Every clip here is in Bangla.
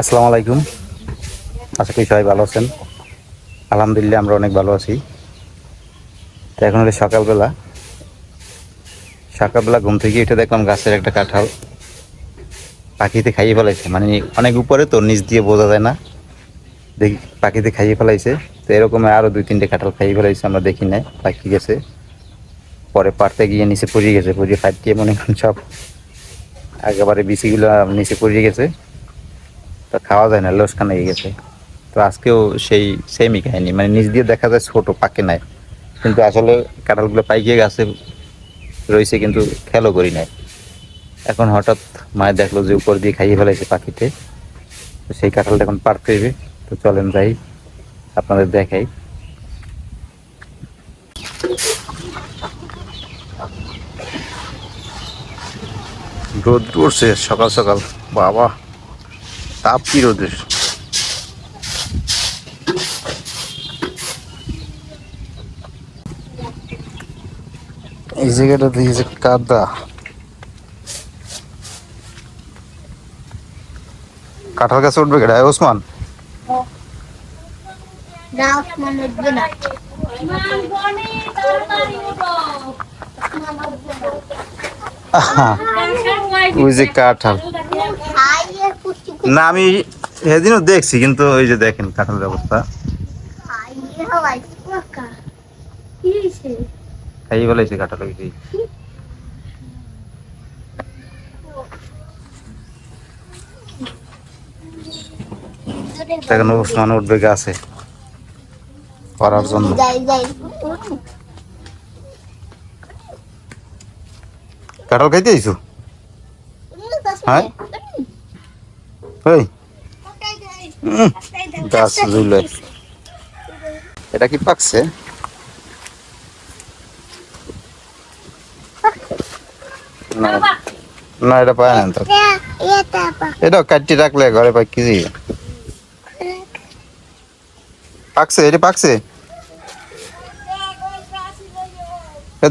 আসসালামু আলাইকুম। আশা করি সবাই ভালো আছেন। আলহামদুলিল্লাহ আমরা অনেক ভালো আছি। তো এখন হলো সকালবেলা। সকালবেলা ঘুম থেকে উঠে দেখলাম গাছের একটা কাঁঠাল। পাখিতে খাইয়ে ফেলাইছে। মানে অনেক উপরে তো, নিচ দিয়ে বোঝা যায় না। দেখি, পাখিতে খাইয়ে ফেলাইছে। তো এরকম আরও দুই তিনটে কাঁঠাল খাইয়ে ফেলাইছে, আমরা দেখি নাই, পাখি গেছে। পরে পারতে গিয়ে নিচে পড়িয়ে গেছে, পড়িয়ে ফাটিয়ে মনে করেন সব একেবারে বিচিগুলো নিচে পড়িয়ে গেছে। তো খাওয়া যায় না লোসখান হয়ে গেছে। তো আজকেও সেই সেমই কাহিনী। মানে নিচ দিয়ে দেখা যায় ছোট, পাকে নাই। কিন্তু আসলে কাঁঠালগুলো পাইকিয়ে গাছে, রয়েছে কিন্তু খেয়ালও করি নাই। এখন হঠাৎ মায়ের দেখল যে উপর দিয়ে খাইয়ে ফেলেছে পাখিতে। তো সেই কাঁঠালটা এখন পারতে হবে তো চলেন যাই, আপনাদের দেখাই। রোদ উঠছে সকাল সকাল। বাবা তাপ কি রোদের? এই জায়গাটা দিয়েছে কাদা। কাঁঠাল গাছে উঠবে কেডা? ওসমান? না ওসমান উঠবে না আহা, ওই যে কাঁঠাল। না, আমি সেদিনও দেখছি, কিন্তু ওই যে দেখেন কাঁঠালের অবস্থা। খাইয়ে খাইয়ে কাঁঠাল। এখন ওসমান উঠবে গাছে করার জন্য যাই যাই কাঁঠাল খাইতে আইছো? হ্যাঁ? এটা কি পাকছে? না না, এটা পায় না তো। এটা কাটি রাখলে ঘরে পাই কি পাকছে, এটা পাকছে?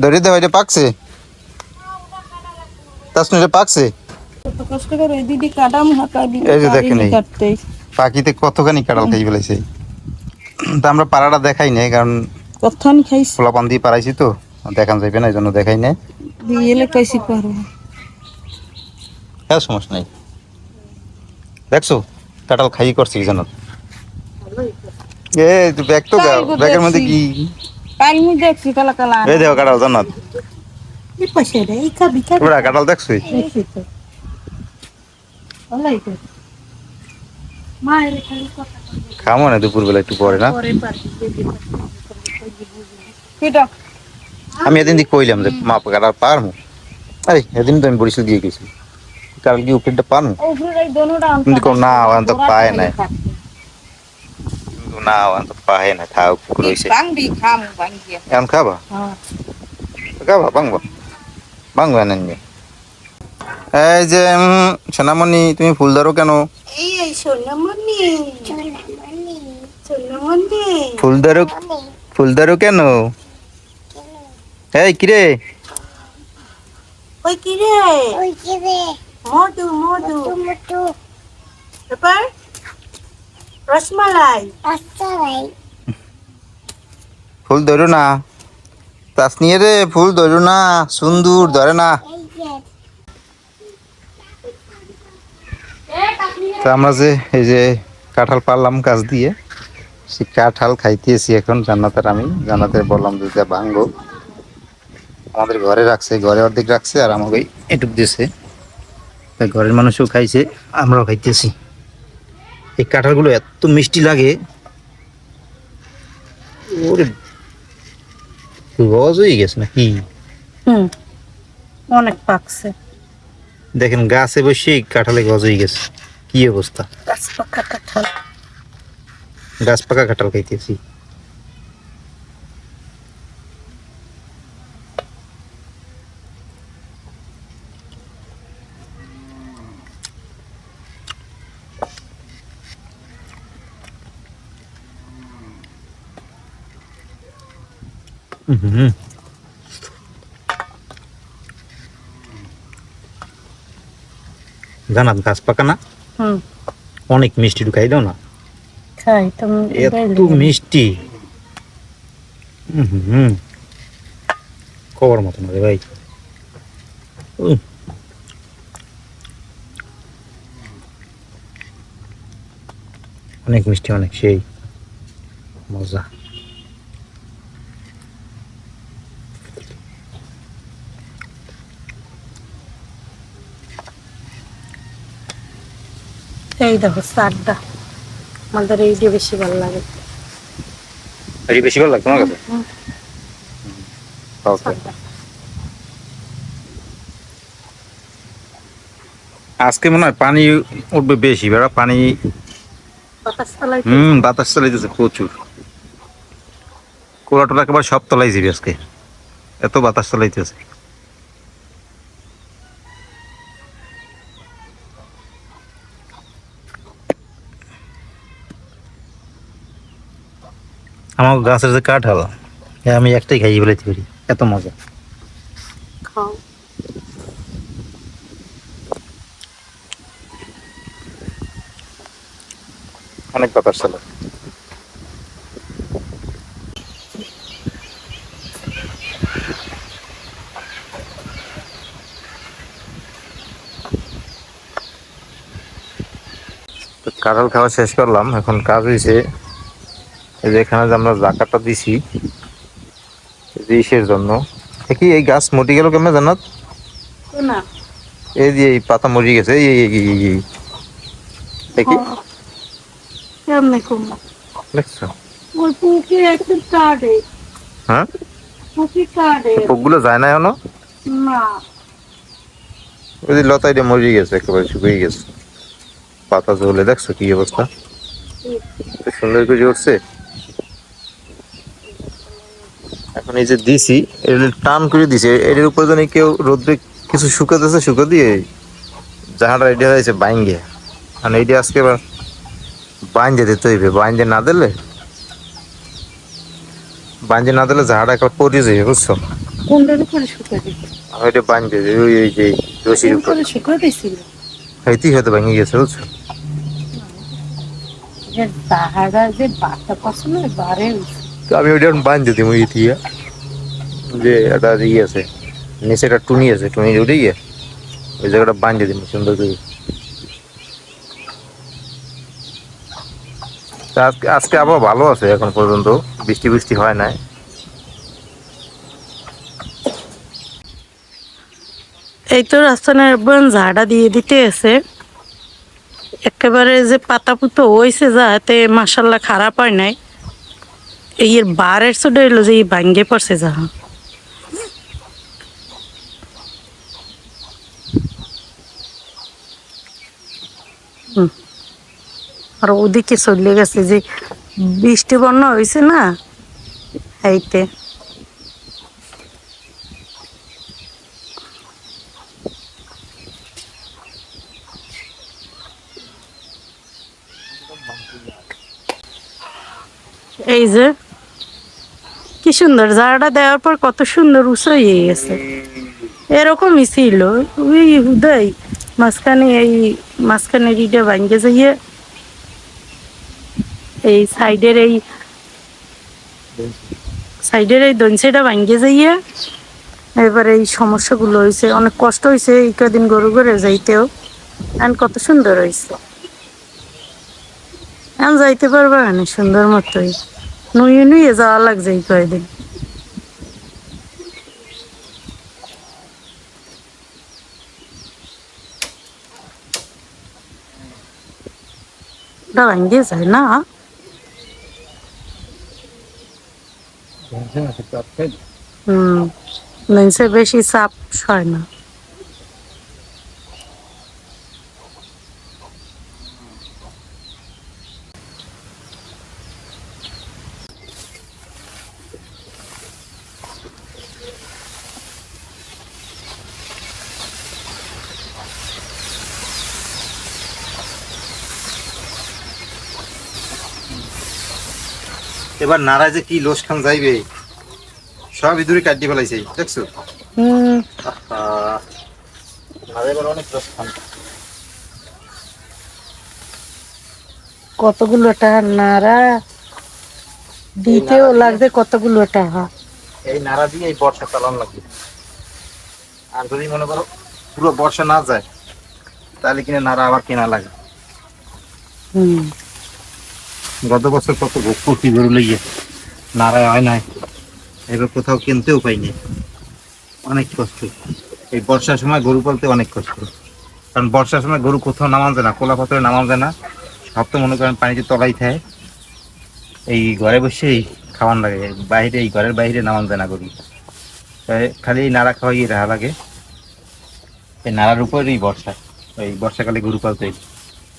ধরে দেও এটা পাকছে? তাসনু পাকছে? কত কষ্ট করে ওই দিদি কাটাম হাঁকা দিদি এই যে দেখেন এই। পাখিতে কতখানি কাঁঠাল খাই ফেলেছে তা আমরা পাড়াটা দেখাই নাই কারণ কতখানি খাইছি? ফোলাপান দিয়ে পারাইছি তো দেখান যাবে না এই জন্য দেখাই নাই। এলে কইছি পারো হ্যাঁ সমস্যা নাই। দেখছ? খাই করছি জানো এ ব্যাগ তো ব্যাগের মধ্যে কি? কাল দেখছি কালা কালা। এই দেখো কাঁঠাল জান্নাত। এই পাশে রে এই খাবি খাবি তোমরা কাঁঠাল দেখছ দেখছি তো ওলাই তো মা এর খালি কথা খামো না দুপুর বেলা একটু পরে না পরে পারবি কেটা আমি এদিন দিয়ে কইলাম যে মা কাঁঠাল পারমু আরে এদিন তো আমি বরিশাল দিয়ে গেছি কাল কি উপরেটা পারমু ওপরে এই দোনোটা কিন্তু কো না ওখান তো পায় নাই কিন্তু না ওখান তো পায় না থাক রয়েছে বাংবি খাম বাংবিয়া এখন খাবা হ্যাঁ খাবা বাংবো এই যে উম, সোনামণি তুমি ফুল ধরো কেন? ফুল ধরো ফুল ধরো কেন? এই কিরে? ওই কি ওই কি রে মধু। মধু তারপর রসমালাই। ফুল ধরো না। তাস নিয়ে রে, ফুল ধরো না, সুন্দর, ধরে না। আমরা যে, এই যে কাঁঠাল পারলাম গাছ দিয়ে সে কাঁঠাল খাইতেছি এখন জান্নাতের আমি। জান্নাতের বললাম যে যা আমাদের ঘরে রাখছে, ঘরে অর্ধেক রাখছে আর আমাকে এটুক দিয়েছে তাই ঘরের মানুষও খাইছে, আমরাও খাইতেছি। এই কাঁঠালগুলো এত মিষ্টি লাগে। ওরে রস হয়ে গেছে নাকি? হুম অনেক পাকছে। দেখেন গাছে বসে কাঁঠালে গজ হয়ে গেছে। কি অবস্থা? গাছ পাকা কাঁঠাল। গাছ পাকা কাঁঠাল খাইতেছি। জানাত গাছ পাকা না? অনেক মিষ্টি ঢুকাই দাও না। খাই তুমি এত মিষ্টি। হুম খবর মতো না রে ভাই। অনেক মিষ্টি অনেক সেই। মজা। এই দেখো চারটা আমাদের এই যে বেশি ভালো লাগে। এই বেশি ভালো লাগতো আমার কাছে। আজকে মনে হয় পানি উঠবে বেশি বেড়া। পানি হুম বাতাস চালাইতেছে প্রচুর। কোলা টোলা একেবারে সব তলাই যাবি আজকে। এত বাতাস চালাইতেছে আমার গাছের যে কাঠ হলো আমি একটাই খাইয়ে ফেলাইতে পারি এত মজা। খাও। অনেক বাতাস চালা। তো কাঁঠাল খাওয়া শেষ করলাম। এখন কাজ হয়েছে এই যে এখানে যে আমরা জাকাটা দিছি ইসের জন্য। কি এই গাছ মরি গেল কেমন জানাত না। এই যে এই পাতা মরি গেছে এই এই এই এই এই। দেখি। কেমনে কমা? দেখছ? ওই পুকি একদম কাটে হ্যাঁ? পুকি কাটে পোকগুলো যায় না এখনও? না। ওই যে লতাই দিয়ে মরে গেছে একেবারে শুকিয়ে গেছে। পাতা ঝোলে দেখছ কি অবস্থা? সুন্দর করে উঠছে এই যে দিছি এটা টান করে দিছে এটার উপরে জানি কেউ রোদ্রে কিছু শুকাতেছে শুকা দিয়ে জাহাটা রেডি হয়েছে বাইঙ্গে আর এইটা আজকে এবার বাইন্দে দিতে হইবে। বাইন্দে না দিলে বাইন্দে না দিলে জাহাটা একবার পরে যাবে বুঝছ? কোনটার উপরে আমি এটা বাইন্দে দিই ওই ওই যে রশির উপর। উপরে শুকাতেছিল হইতেই হয়তো ভেঙে গেছে বুঝছ? যে যে বাতা পছন্দ বারে তো আমি ওইটা দিই ওই দিয়ে। যে একটা ইয়ে আছে, নিচে একটা টুনি আছে, টুনি উঠে গিয়ে ওই জায়গাটা বাঁধতে দিন সুন্দর করে। আজকে আজকে আবার ভালো আছে এখন পর্যন্ত, বৃষ্টি বৃষ্টি হয় নাই। এই তো রাস্তানের বোন ঝাড়া দিয়ে দিতে আছে। একেবারে যে পাতা পুতো হয়েছে যাতে মাসাল্লাহ খারাপ হয় নাই। এই বারের ছোট এলো যে এই ভাঙ্গে পড়ছে যাহা আর ওদিকে চলে গেছে যে বৃষ্টি বন্যা হয়েছে না, এইতে। এই যে, কি সুন্দর, জায়গাটা দেওয়ার পর কত সুন্দর উঁচু হয়ে গেছে। এরকমই ছিল। ওই হুদাই মাঝখানে এই মাঝখানে রিডে ভাঙ্গে যাইয়ে এই সাইডের এই সাইডের এই দঞ্চেটা ভাঙ্গে যাইয়ে এবার এই সমস্যাগুলো হয়েছে অনেক কষ্ট হয়েছে এই কদিন গরু করে যাইতেও। এখন কত সুন্দর হয়েছে এখন যাইতে পারবা সুন্দর মতোই। নুয়ে নুয়ে যাওয়া লাগছে এই কয়দিন। ওটা ভাঙ্গে যায় না হুম বেশি চাপ হয় না এবার নারায় যে কি লোস খান যাইবে সব ইঁদুরে কাটিয়ে ফেলাইছে দেখছ? অনেক কতগুলো টাকা নাড়া দিতেও লাগবে কতগুলো টাকা? এই নাড়া দিয়ে এই বর্ষা চালানো লাগবে। আর যদি মনে করো পুরো বর্ষা না যায় তাহলে কিনে নাড়া আবার কেনা লাগে হুম। গত বছর কত করছি গরু লেগে। নাড়ায় হয় নাই। এবার কোথাও কিনতেও পাইনি। অনেক কষ্ট। এই বর্ষার সময় গরু পালতে অনেক কষ্ট। কারণ বর্ষার সময় গরু কোথাও নামান যায় না কোলা পাথরে নামান যায় না। সব তো মনে করেন পানিতে তলাই থাকে। এই ঘরে বসেই খাওয়ান লাগে। বাইরে, এই ঘরের বাইরে নামান যায় না গরু। খালি এই নাড়া খাওয়াই রাখা লাগে। এই নাড়ার উপরেই বর্ষা। এই বর্ষাকালে গরু পালতে।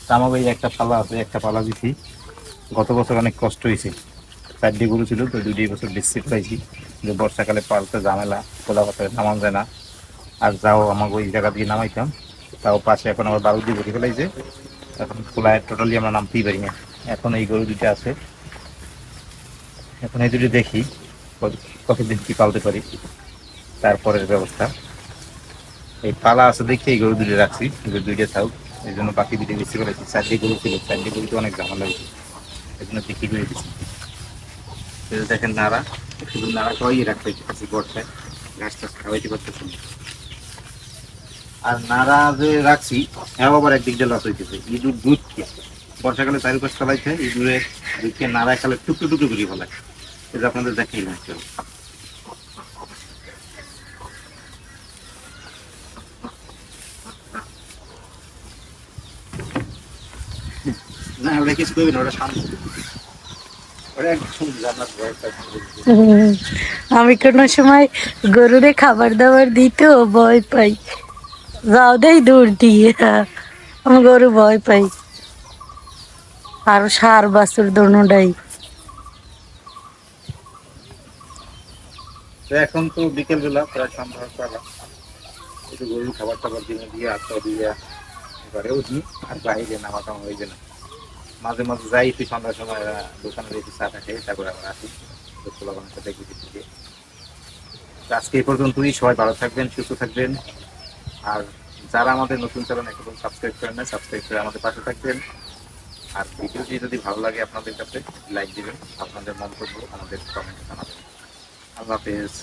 আমাকে একটা পালা আছে, একটা পালা দিছি। গত বছর অনেক কষ্ট হয়েছে। চারটি গরু ছিল, তো দুটি বছর বেশি পাইছি যে বর্ষাকালে পালতে ঝামেলা কোলা পাথরে নামান যায় না। আর যাও আমাকে ওই জায়গা দিয়ে নামাইতাম। তাও পাশে এখন আবার বারো দিয়ে ভরে ফেলাইছে। এখন খোলায় টোটালি আমরা নামতেই পারি না। এখন এই গরু দুটো আছে। এখন এই দুটো দেখি, কত- কতদিন কি পালতে পারি। তারপরের ব্যবস্থা। এই পালা আছে দেখে, এই গরু দুটো রাখছি। দুইটা থাক, এই জন্য বাকি দুটো বেশি করেছি চারটে গরু ছিল চারটে গরু তো অনেক ঝামেলা হয়েছে। এই বিক্রি করে দিচ্ছি দেখেন নাড়া, শুধু নাড়া সবাই রাখতে গাছ টাছ খাওয়াইতে পারতেছি। আর নাড়া যে রাখছি আবার একদিক লস হইতেছে। ইঁদুর দুধ বর্ষাকালে চারিপাশ চালাইছে, ইঁদুরে দুধকে নাড়া খেলে টুকটু টুকটু করে ফেলায়। এটা আপনাদের দেখেই না কেউ না ওটা কিছু করবি না ওটা শান্ত। আমি কোনো সময় গরুরে খাবার দাবার দিতেও ভয় পাই। যাও দেই দূর দিয়ে আমি গরু ভয় পাই। আর সার বাছুর দোনোটাই এখন তো বিকেল বেলা প্রায় সন্ধ্যা বেলা একটু গরুর খাবার টাবার দিয়ে দিয়ে আটটা দিয়ে ঘরে উঠি আর বাইরে নামা টামা হয়ে না মাঝে মাঝে যাই, একটু সন্ধ্যার সময় দোকানে একটু চা খেয়ে তারপরে আবার আসি। তো খোলা বাংলাটা দেখি দিকে আজকে এই পর্যন্তই, সবাই ভালো থাকবেন, সুস্থ থাকবেন। আর যারা আমাদের নতুন চ্যানেল এখন সাবস্ক্রাইব করেন না সাবস্ক্রাইব করে আমাদের পাশে থাকবেন। আর ভিডিওটি যদি ভালো লাগে আপনাদের কাছে, লাইক দিবেন, আপনাদের মন্তব্য আমাদের কমেন্ট জানাবেন। আল্লাহ হাফেজ।